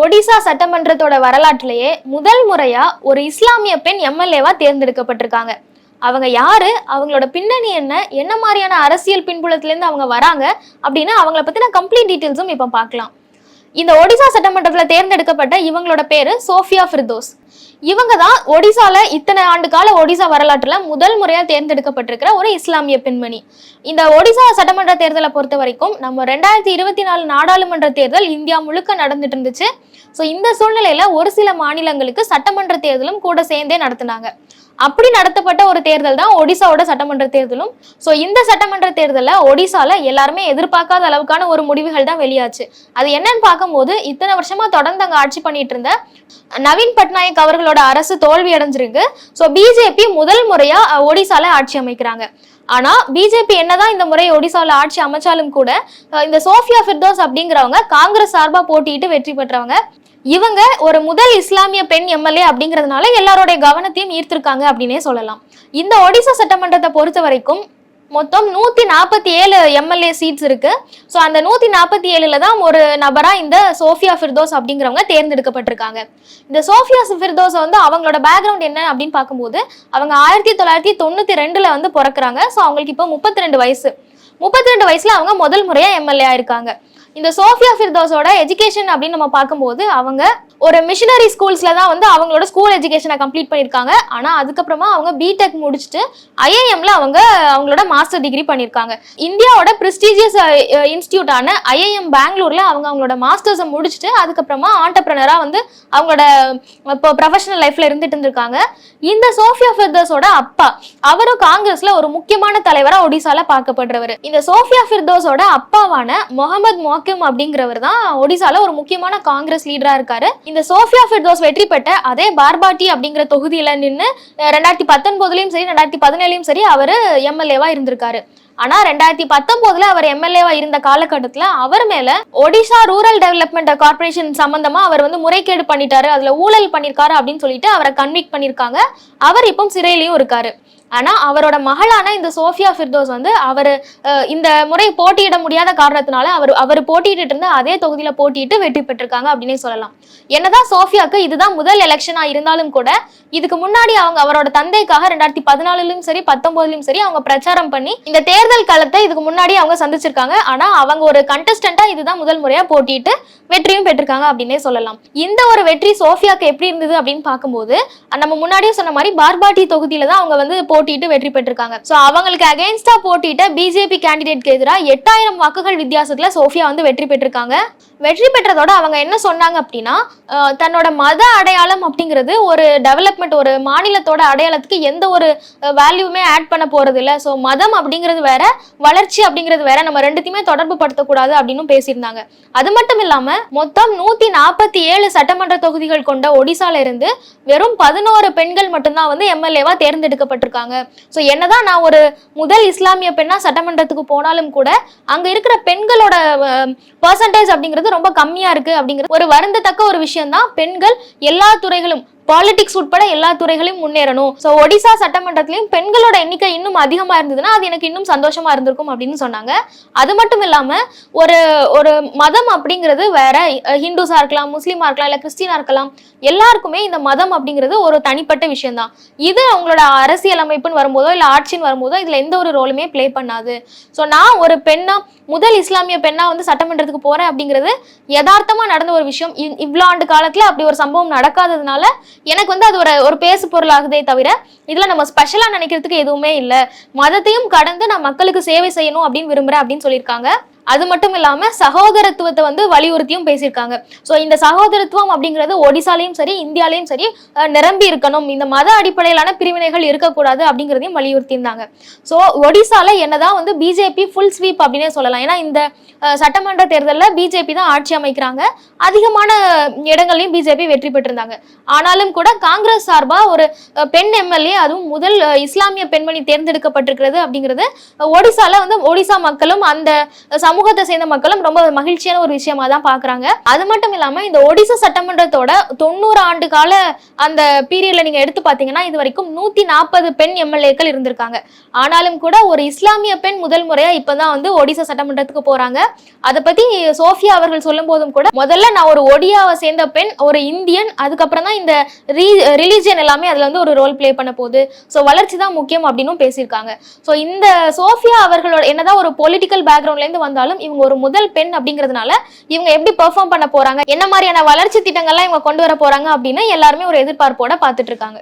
ஒடிசா சட்டமன்றத்தோட வரலாற்றிலேயே முதல் முறையா ஒரு இஸ்லாமிய பெண் எம்எல்ஏவா தேர்ந்தெடுக்கப்பட்டிருக்காங்க. அவங்க யாரு? அவங்களோட பின்னணி என்ன? என்ன மாதிரியான அரசியல் பின்புலத்திலேருந்து அவங்க வராங்க? அப்படின்னு அவங்கள பத்தின கம்ப்ளீட் டீட்டெயில்ஸும் இப்போ பார்க்கலாம். இந்த ஒடிசா சட்டமன்றத்தில் தேர்ந்தெடுக்கப்பட்ட இவங்களோட பேரு சோஃபியா ஃபிர்தோஸ். இவங்க தான் ஒடிசால இத்தனை ஆண்டு கால ஒடிசா வரலாற்றுல முதல் முறையா தேர்ந்தெடுக்கப்பட்டிருக்கிற ஒரு இஸ்லாமிய பெண்மணி. இந்த ஒடிசா சட்டமன்ற தேர்தலை பொறுத்த வரைக்கும் நம்ம ரெண்டாயிரத்தி இருபத்தி நாலு நாடாளுமன்ற தேர்தல் இந்தியா முழுக்க நடந்துட்டு இருந்துச்சு. ஸோ இந்த சூழ்நிலையில ஒரு சில மாநிலங்களுக்கு சட்டமன்ற தேர்தலும் கூட சேர்ந்தே நடத்தினாங்க. அப்படி நடத்தப்பட்ட ஒரு தேர்தல் தான் ஒடிசாவோட சட்டமன்ற தேர்தலும். ஸோ இந்த சட்டமன்ற தேர்தலில் ஒடிசால எல்லாருமே எதிர்பார்க்காத அளவுக்கான ஒரு முடிவுகள் தான் வெளியாச்சு. அது என்னன்னு பார்க்கும்போது இத்தனை வருஷமா தொடர்ந்து அங்க ஆட்சி பண்ணிட்டு இருந்த நவீன் பட்நாயக் அவர்களோட அரசு தோல்வி அடைஞ்சிருக்கு. ஸோ பிஜேபி முதல் முறையா ஒடிசால ஆட்சி அமைக்கிறாங்க. ஆனா பிஜேபி என்னதான் இந்த முறை ஒடிசால ஆட்சி அமைச்சாலும் கூட இந்த சோஃபியா ஃபிர்தோஸ் அப்படிங்கிறவங்க காங்கிரஸ் சார்பா போட்டியிட்டு வெற்றி பெற்றவங்க. இவங்க ஒரு முதல் இஸ்லாமிய பெண் எம்எல்ஏ அப்படிங்கிறதுனால எல்லாருடைய கவனத்தையும் ஈர்த்திருக்காங்க அப்படின்னே சொல்லலாம். இந்த ஒடிசா சட்டமன்றத்தை பொறுத்த வரைக்கும் மொத்தம் நூத்தி நாற்பத்தி ஏழு எம்எல்ஏ சீட்ஸ் இருக்கு. ஸோ அந்த நூத்தி நாற்பத்தி ஏழுல தான் ஒரு நபரா இந்த சோஃபியா ஃபிர்தோஸ் அப்படிங்கிறவங்க தேர்ந்தெடுக்கப்பட்டிருக்காங்க. இந்த சோஃபியா ஃபிர்தோஸ் வந்து அவங்களோட பேக்ரவுண்ட் என்ன அப்படின்னு பார்க்கும்போது அவங்க ஆயிரத்தி தொள்ளாயிரத்தி தொண்ணூத்தி ரெண்டுல வந்து பிறக்குறாங்க. ஸோ அவங்களுக்கு இப்போ முப்பத்தி ரெண்டு வயசு. முப்பத்தி ரெண்டு வயசுல அவங்க முதல் முறையா எம்எல்ஏ ஆயிருக்காங்க. இந்த சோஃபியா ஃபிர்தோஸோட எஜுகேஷன் அப்படின்னு நம்ம பார்க்கும்போது அவங்க ஒரு மிஷினரி ஸ்கூல்ஸ்ல தான் வந்து அவங்களோட ஸ்கூல் எஜுகேஷனை கம்ப்ளீட் பண்ணியிருக்காங்க. ஆனா அதுக்கப்புறமா அவங்க பிடெக் முடிச்சுட்டு ஐஐஎம்ல அவங்க அவங்களோட மாஸ்டர் டிகிரி பண்ணியிருக்காங்க. இந்தியாவோட ப்ரெஸ்டீஜியஸ் இன்ஸ்டியூட்டான ஐஐஎம் பெங்களூர்ல அவங்க அவங்களோட மாஸ்டர்ஸை முடிச்சுட்டு அதுக்கப்புறமா ஆண்டர்பிரனரா வந்து அவங்களோட இப்போ ப்ரொஃபஷனல் லைஃப்ல இருந்துட்டு இருந்திருக்காங்க. இந்த சோஃபியா ஃபிர்தோஸோட அப்பா அவரும் காங்கிரஸ்ல ஒரு முக்கியமான தலைவரா ஒடிசால பார்க்கப்படுறவர். இந்த சோஃபியா ஃபிர்தோஸோட அப்பாவான முகமது மோக்கிம் அப்படிங்கிறவர் தான் ஒடிசால ஒரு முக்கியமான காங்கிரஸ் லீடரா இருக்காரு. இந்த சோஃபியா ஃபிர்தோஸ் வெற்றி பெற்ற அதே பார்பாட்டி அப்படிங்கிற தொகுதியில் நின்று ரெண்டாயிரத்தி பத்தொன்பதுலயும் சரி ரெண்டாயிரத்தி பதினேழுலையும் சரி அவர் எம்எல்ஏவா இருந்திருக்காரு. ஆனா ரெண்டாயிரத்தி பத்தொன்பதுல அவர் எம்எல்ஏவா இருந்த காலகட்டத்துல அவர் மேல ஒடிஷா ரூரல் டெவலப்மெண்ட் கார்ப்பரேஷன் சம்பந்தமா அவர் வந்து முறைகேடு பண்ணிட்டாரு அதுல ஊழல் பண்ணிருக்காரு அப்படின்னு சொல்லிட்டு அவரை கன்விக் பண்ணிருக்காங்க. அவர் இப்போ சிறையிலையும் இருக்காரு. ஆனா அவரோட மகளான இந்த சோஃபியா ஃபிர்தோஸ் வந்து அவர் இந்த முறை போட்டியிட முடியாத காரணத்தினால அவர் அவர் போட்டியிட்டு இருந்த அதே தொகுதியில போட்டியிட்டு வெற்றி பெற்றிருக்காங்க அப்படின்னே சொல்லலாம். என்னதான் சோஃபியாக்கு இதுதான் முதல் எலெக்ஷனா இருந்தாலும் கூட இதுக்கு முன்னாடி அவங்க அவரோட தந்தைக்காக ரெண்டாயிரத்தி பதினாலுலயும் சரி பத்தொன்பதுலயும் சரி அவங்க பிரச்சாரம் பண்ணி இந்த தேர்தல் காலத்தை இதுக்கு முன்னாடி அவங்க சந்திச்சிருக்காங்க. ஆனா அவங்க ஒரு கண்டஸ்டண்டா இதுதான் முதல் முறையா போட்டியிட்டு வெற்றியும் பெற்றிருக்காங்க அப்படின்னே சொல்லலாம். இந்த ஒரு வெற்றி சோஃபியாக்கு எப்படி இருந்தது அப்படின்னு பார்க்கும்போது நம்ம முன்னாடியே சொன்ன மாதிரி பார்பாட்டி தொகுதியில தான் அவங்க வந்து போட்டியிட்டு வெற்றி பெற்றிருக்காங்க. சோ அவங்களுக்கு அகைன்ஸ்டா போட்டியிட்ட பிஜேபி கேண்டிடேட்க்கு எதிராக எட்டாயிரம் வாக்குகள் வித்தியாசத்துல சோஃபியா வந்து வெற்றி பெற்றிருக்காங்க. வெற்றி பெற்றதோட அவங்க என்ன சொன்னாங்க அப்படின்னா தன்னோட மத அடையாளம் அப்படிங்கிறது ஒரு டெவலப்மெண்ட் ஒரு மாநிலத்தோட அடையாளத்துக்கு எந்த ஒரு வேல்யூமே ஆட் பண்ண போறது இல்ல ஸோ மதம் அப்படிங்கிறது வேற வளர்ச்சி அப்படிங்கிறது வேற நம்ம ரெண்டுத்தையுமே தொடர்பு படுத்தக்கூடாது அப்படின்னு பேசியிருந்தாங்க. அது மட்டும் இல்லாம மொத்தம் நூத்தி நாற்பத்தி ஏழு சட்டமன்ற தொகுதிகள் கொண்ட ஒடிசால இருந்து வெறும் பதினோரு பெண்கள் மட்டும்தான் வந்து எம்எல்ஏவா தேர்ந்தெடுக்கப்பட்டிருக்காங்க. ஸோ என்னதான் நான் ஒரு முதல் இஸ்லாமிய பெண்ணா சட்டமன்றத்துக்கு போனாலும் கூட அங்க இருக்கிற பெண்களோட பர்சன்டேஜ் அப்படிங்கிறது ரொம்ப கம்மியா இருக்கு அப்படிங்கிறது ஒரு வருந்தத்தக்க ஒரு விஷயம் தான் பெண்கள் எல்லா துறைகளும் பாலிடிக்ஸ் உட்பட எல்லா துறைகளையும் முன்னேறணும். ஸோ ஒடிசா சட்டமன்றத்திலையும் பெண்களோட எண்ணிக்கை இன்னும் அதிகமாக இருந்ததுன்னா அது எனக்கு இன்னும் சந்தோஷமா இருந்திருக்கும் அப்படின்னு சொன்னாங்க. அது மட்டும் இல்லாம ஒரு ஒரு மதம் அப்படிங்கிறது வேற. ஹிந்துஸா இருக்கலாம் முஸ்லீமா இருக்கலாம் இல்ல கிறிஸ்டினா இருக்கலாம் எல்லாருக்குமே இந்த மதம் அப்படிங்கிறது ஒரு தனிப்பட்ட விஷயம் தான் இது அவங்களோட அரசியல் அமைப்புன்னு வரும்போதோ இல்ல ஆட்சின்னு வரும்போதோ இதுல எந்த ஒரு ரோலுமே ப்ளே பண்ணாது. ஸோ நான் ஒரு பெண்ணா முதல் இஸ்லாமிய பெண்ணா வந்து சட்டமன்றத்துக்கு போறேன் அப்படிங்கிறது யதார்த்தமா நடந்த ஒரு விஷயம். இவ்வளோ ஆண்டு காலத்துல அப்படி ஒரு சம்பவம் நடக்காததுனால எனக்கு வந்து அது ஒரு ஒரு பேசு பொருளாகுதே தவிர இதுல நம்ம ஸ்பெஷலா நினைக்கிறதுக்கு எதுவுமே இல்லை. மதத்தையும் கடந்து நான் மக்களுக்கு சேவை செய்யணும் அப்படின்னு விரும்புறேன் அப்படின்னு சொல்லியிருக்காங்க. அது மட்டும் இல்லாம சகோதரத்துவத்தை வந்து வலியுறுத்தியும் பேசியிருக்காங்க. ஸோ இந்த சகோதரத்துவம் அப்படிங்கிறது ஒடிசாலையும் சரி இந்தியாலையும் சரி நிரம்பி இருக்கணும். இந்த மத அடிப்படையிலான பிரிவினைகள் இருக்கக்கூடாது அப்படிங்கிறதையும் வலியுறுத்தியிருந்தாங்க. ஸோ ஒடிசால என்னதான் வந்து பிஜேபி ஃபுல் ஸ்வீப் அப்படின்னே சொல்லலாம். ஏன்னா இந்த சட்டமன்ற தேர்தலில் பிஜேபி தான் ஆட்சி அமைக்கிறாங்க. அதிகமான இடங்கள்லையும் பிஜேபி வெற்றி பெற்றிருந்தாங்க. ஆனாலும் கூட காங்கிரஸ் சார்பாக ஒரு பெண் எம்எல்ஏ அதுவும் முதல் இஸ்லாமிய பெண்மணி தேர்ந்தெடுக்கப்பட்டிருக்கிறது அப்படிங்கிறது ஒடிசால வந்து ஒடிசா மக்களும் அந்த சமூகத்தை சேர்ந்த மக்களும் ரொம்ப மகிழ்ச்சியான ஒரு விஷயமா தான் பாக்குறாங்க. அது மட்டும் இல்லாம இந்த ஒடிசா சட்டமன்றத்தோட தொண்ணூறு ஆண்டு கால அந்த பீரியட்ல நீங்க எடுத்து பாத்தீங்கன்னா இது வரைக்கும் நூத்தி நாற்பது பெண் எம்எல்ஏக்கள் இருந்திருக்காங்க. ஆனாலும் கூட ஒரு இஸ்லாமிய பெண் முதல் முறையா இப்பதான் வந்து ஒடிசா சட்டமன்றத்துக்கு போறாங்க. அதை பத்தி சோஃபியா அவர்கள் சொல்லும் போதும் கூட முதல்ல நான் ஒரு ஒடியாவை சேர்ந்த பெண் ஒரு இந்தியன் அதுக்கப்புறம் தான் இந்த ரிலீஜியன் எல்லாமே அதுல வந்து ஒரு ரோல் ப்ளே பண்ண போகுது. ஸோ வளர்ச்சி தான் முக்கியம் அப்படின்னும் பேசியிருக்காங்க. ஸோ இந்த சோஃபியா அவர்களோட என்னதான் ஒரு பொலிட்டிக்கல் பேக்ரவுண்ட்ல இருந்து வந்தாலும் இவங்க ஒரு முதல் பெண் அப்படிங்கிறதுனால இவங்க எப்படி பெர்ஃபார்ம் பண்ண போறாங்க என்ன மாதிரியான வளர்ச்சி திட்டங்கள்லாம் இவங்க கொண்டு வர போறாங்க அப்படின்னு எல்லாருமே ஒரு எதிர்பார்ப்போட பார்த்துட்டு இருக்காங்க.